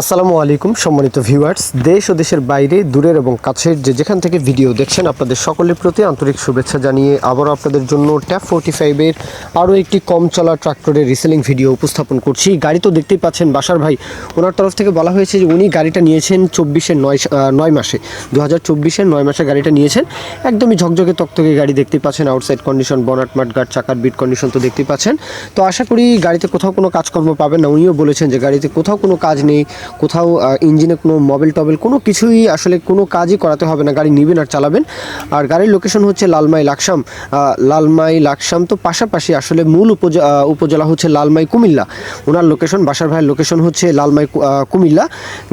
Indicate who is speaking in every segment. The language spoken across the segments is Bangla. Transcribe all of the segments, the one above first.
Speaker 1: আসসালামু আলাইকুম, সম্মানিত ভিউয়ার্স। দেশ ও দেশের বাইরে, দূরের এবং কাছের যে যেখান থেকে ভিডিও দেখছেন, আপনাদের সকলের প্রতি আন্তরিক শুভেচ্ছা জানিয়ে আবারও আপনাদের জন্য ট্যাপ ফোর্টি ফাইভের আরও একটি কম চলা ট্রাক্টরের রিসেলিং ভিডিও উপস্থাপন করছি। গাড়ি তো দেখতেই পাচ্ছেন বাসার ভাই। ওনার তরফ থেকে বলা হয়েছে যে উনি গাড়িটা নিয়েছেন চব্বিশের নয় নয় মাসে। দু হাজার চব্বিশের নয় মাসে গাড়িটা নিয়েছেন। একদমই ঝকঝকে তকতকে গাড়ি দেখতেই পাচ্ছেন। Outside condition bonnet mud guard চাকার বিট কন্ডিশন তো দেখতেই পাচ্ছেন। তো আশা করি গাড়িতে কোথাও কোনো কাজকর্ম পাবেন না। উনিও বলেছেন যে গাড়িতে কোথাও কোনো কাজ নেই। কোথাও ইঞ্জিনে কোনো মোবিল টবেল কোনো কিছুই আসলে কোনো কাজই করাতে হবে না। গাড়ি নেবেন আর চালাবেন। আর গাড়ির লোকেশন হচ্ছে লালমাই লাকসাম। লালমাই লাকসাম তো পাশাপাশি আসলে মূল উপজে- উপজেলা হচ্ছে লালমাই কুমিল্লা। ওনার লোকেশন বাসার ভাইয়ের লোকেশন হচ্ছে লালমাই কুমিল্লা।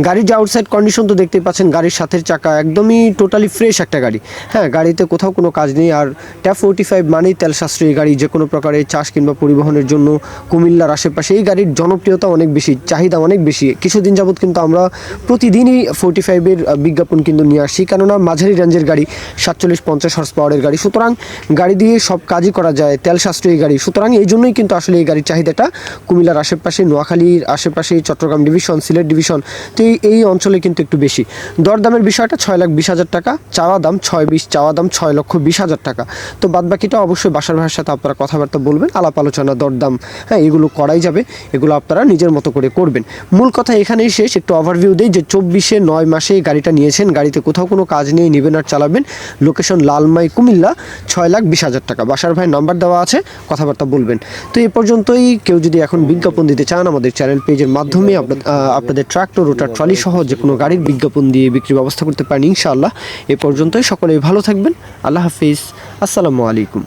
Speaker 1: গাড়ির যে আউটসাইড কন্ডিশন তো দেখতেই পাচ্ছেন, গাড়ির সাথের চাকা একদমই টোটালি ফ্রেশ একটা গাড়ি। হ্যাঁ গাড়িতে কোথাও কোনো কাজ নেই। আর ট্যাপ ফোর্টি ফাইভ মানেই তেল সাশ্রয়ী গাড়ি। যে কোনো প্রকারের চাষ কিংবা পরিবহনের জন্য কুমিল্লার আশেপাশে এই গাড়ির জনপ্রিয়তা অনেক বেশি, চাহিদা অনেক বেশি। কিছুদিন যাবত কিন্তু আমরা প্রতিদিনই ফোর্টি ফাইভের বিজ্ঞাপন কিন্তু নিয়ে আসি কেননা মাঝারি রেঞ্জের গাড়ি সাতচল্লিশ পঞ্চাশ হর্স পাওয়ারের গাড়ি। সুতরাং গাড়ি দিয়ে সব কাজই করা যায় তেল সাশ্রয়ী গাড়ি। সুতরাং এই জন্যই কিন্তু আসলে এই গাড়ির চাহিদাটা কুমিল্লার আশেপাশে, নোয়াখালীর আশেপাশে, চট্টগ্রাম ডিভিশন সিলেট ডিভিশন তো এই এই অঞ্চলে কিন্তু একটু বেশি। দরদামের বিষয়টা ছয় লাখ বিশ হাজার টাকা, চাওয়া দাম ছয় বিশ, চাওয়া দাম ছয় লক্ষ বিশ হাজার টাকা। তো বাদ বাকিটা অবশ্যই বাসার ভাইয়ের সাথে আপনারা কথাবার্তা বলবেন, আলাপ আলোচনা, দরদাম হ্যাঁ এগুলো করাই যাবে, এগুলো আপনারা নিজের মতো করে করবেন। মূল কথা এখানেই শেষ একটু ওভারভিউ দিই যে চব্বিশে নয় মাসে এই গাড়িটা নিয়েছেন। গাড়িতে কোথাও কোনো কাজ নেই, নেবেন আর চালাবেন। লোকেশন লালমাই, কুমিল্লা, ছয় লাখ বিশ হাজার টাকা। বাসার ভাই নাম্বার দেওয়া আছে, কথাবার্তা বলবেন। তো এ পর্যন্তই, কেউ যদি এখন বিজ্ঞাপন দিতে চান, আমাদের চ্যানেল পেজের মাধ্যমে আপনা- আপনাদের ট্রাক্টর ওটার ট্রলি সহ যে কোনো গাড়ির বিজ্ঞাপন দিয়ে বিক্রির ব্যবস্থা করতে পারেন ইনশাআল্লাহ। এ পর্যন্তই, সকলেই ভালো থাকবেন। আল্লাহ হাফিজ। আসসালামু আলাইকুম।